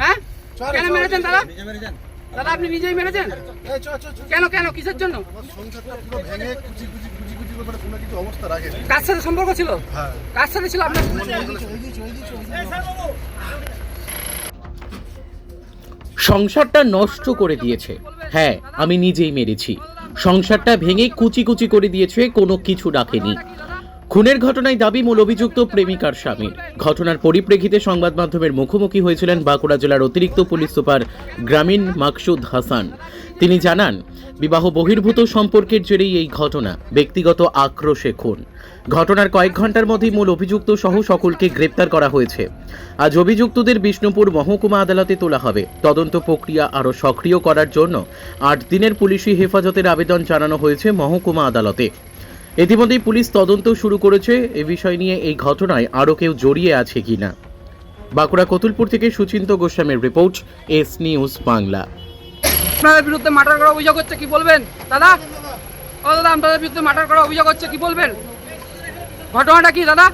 হ্যাঁ কেন মেরেছেন দাদা দাদা আপনি নিজেই মেরেছেন। কেন কেন কিসের জন্য করে সাথে সম্পর্ক ছিল হ্যাঁ কার সাথে ছিল আপনার সংসারটা নষ্ট করে দিয়েছে হ্যাঁ আমি নিজেই মেরেছি সংসারটা ভেঙে কুচি কুচি করে দিয়েছে কোনো কিছু রাখেনি খুনের ঘটনায় দাবি মূল অভিযুক্ত প্রেমিকার স্বামীর। ঘটনার পরিপ্রেক্ষিতে সংবাদ মাধ্যমের মুখোমুখি হয়েছিলেন বাঁকুড়া জেলার অতিরিক্ত পুলিশ সুপার গ্রামীণ মাকসুদ হাসান। তিনি জানান, বিবাহ বহির্ভূত সম্পর্কের জেরেই এই ঘটনা, ব্যক্তিগত আক্রোশে খুন। ঘটনার কয়েক ঘণ্টার মধ্যেই মূল অভিযুক্ত সহ সকলকে গ্রেপ্তার করা হয়েছে। আজ অভিযুক্তদের বিষ্ণুপুর মহকুমা আদালতে তোলা হবে। তদন্ত প্রক্রিয়া আরও সক্রিয় করার জন্য আট দিনের পুলিশি হেফাজতের আবেদন জানানো হয়েছে মহকুমা আদালতে। ইতিমধ্যেই পুলিশ তদন্ত শুরু করেছে। এ বিষয় নিয়ে এই ঘটনায় আরও কেউ জড়িয়ে আছে কিনা? বাঁকুড়া কতুলপুর থেকে সুচিন্ত গোস্বামীর রিপোর্ট এস নিউজ বাংলা। আপনাদের বিরুদ্ধে মার্ডার করা অভিযোগ হচ্ছে কি বলবেন? দাদা? ও দাদা আপনাদের বিরুদ্ধে মার্ডার করা অভিযোগ হচ্ছে কি বলবেন? ঘটনাটা কি দাদা?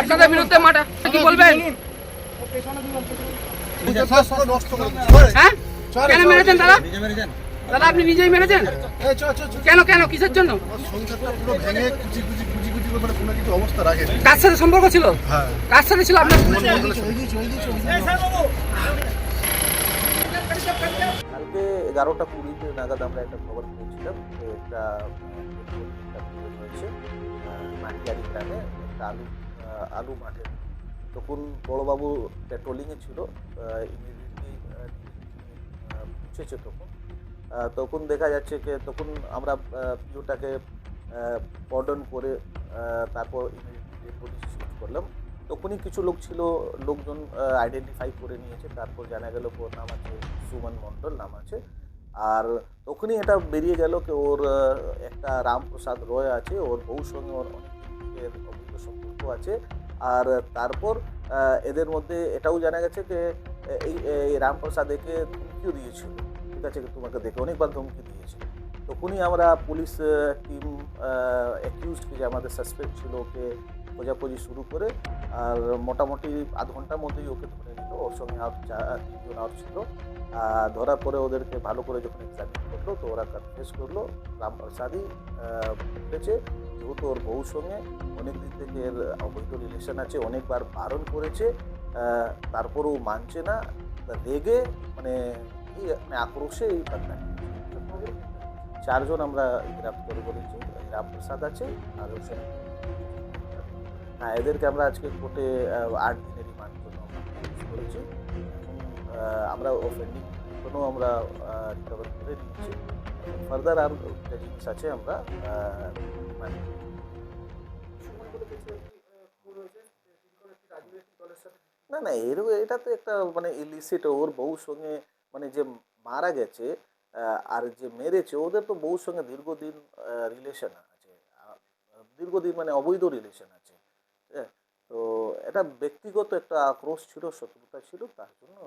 আপনাদের বিরুদ্ধে মার্ডার কি বলবেন। হ্যাঁ? কেন মেরেছেন দাদা? দাদা আপনি নিজেই মেরেছেন। কেন কেন কিসের জন্য? কুচি করে সাথে সম্পর্ক ছিল? হ্যাঁ। কার সাথে ছিল আপনার কালকে এগারোটা কুড়িতে নাগাদ আমরা একটা খবর পেয়েছিলাম যে একটা হয়েছে মাটিয়ারি গ্রামে একটা আলু আলু মাঠে। তখন বড়বাবু পেট্রোলিংয়ে ছিল ইমিডিয়েটলি পৌঁছেছে তখন। তখন দেখা যাচ্ছে যে তখন আমরা পিওটাকে পর্ডন করে তারপর পুলিশ করলাম। তখনই কিছু লোক ছিল, লোকজন আইডেন্টিফাই করে নিয়েছে। তারপর জানা গেল ওর নাম আছে সুমন মণ্ডল, নাম আছে। আর তখনই এটা বেরিয়ে গেল কি, ওর একটা রামপ্রসাদ রয় আছে, ওর বউর সঙ্গে ওর অনেক সম্পর্ক আছে। আর তারপর এদের মধ্যে এটাও জানা গেছে যে এই রামপ্রসাদ একে ধমকিও দিয়েছিল। আছে তোমাকে দেখে অনেকবার ধমকি দিয়েছে। তখনই আমরা পুলিশ টিম অ্যাকিউজকে যে আমাদের সাসপেক্ট ছিল ওকে খোঁজাখুঁজি শুরু করে, আর মোটামুটি আধ ঘণ্টার মধ্যেই ওকে ধরে নিল। ওর সঙ্গে আর তিনজন আর ছিল। ধরার পরে ওদেরকে ভালো করে যখন এক্সামিন করল, তো ওরা কনফেস করল। রামপ্রসাদই উঠেছে যেহেতু ওর বউর সঙ্গে অনেক দিন থেকে এর অবৈধ রিলেশন আছে, অনেকবার বারণ করেছে। তারপরেও মানছে না। রেগে মানে মানে আক্রোশে এই চারজন আমরা গ্রেপ্ত করে বলেছি রামপ্রসাদ আছে আর সঙ্গে হ্যাঁ এদেরকে আমরা আজকে কোর্টে আট দিনের রিমান্ড জন্য করেছি। আমরা অফেন্ডিং কোনো আমরা রিকভার করে নিচ্ছি ফার্দার আর একটা জিনিস আছে আমরা রিমান্ড না না এর এটা তো একটা মানে ইলিসিট ওর বউর সঙ্গে মানে যে মারা গেছে আর যে মেরেছে, ওদের তো বউর সঙ্গে দীর্ঘদিন রিলেশন আছে। দীর্ঘদিন মানে অবৈধ রিলেশন আছে। হ্যাঁ? তো এটা ব্যক্তিগত একটা আক্রোশ ছিল, শত্রুতা ছিল, তার জন্য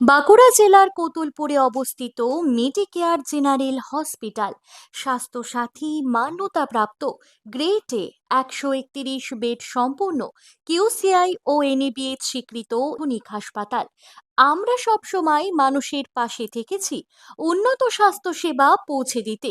বাঁকুড়া জেলার কোতুলপুরে অবস্থিত মেডিকেয়ার জেনারেল হসপিটাল স্বাস্থ্যসাথী মান্যতাপ্রাপ্ত গ্রেট এ একশো একত্রিশ বেড সম্পন্ন কিউসিআই ও এনএবিএইচ স্বীকৃত আধুনিক হাসপাতাল। আমরা সবসময় মানুষের পাশে থেকেছি। উন্নত স্বাস্থ্যসেবা পৌঁছে দিতে।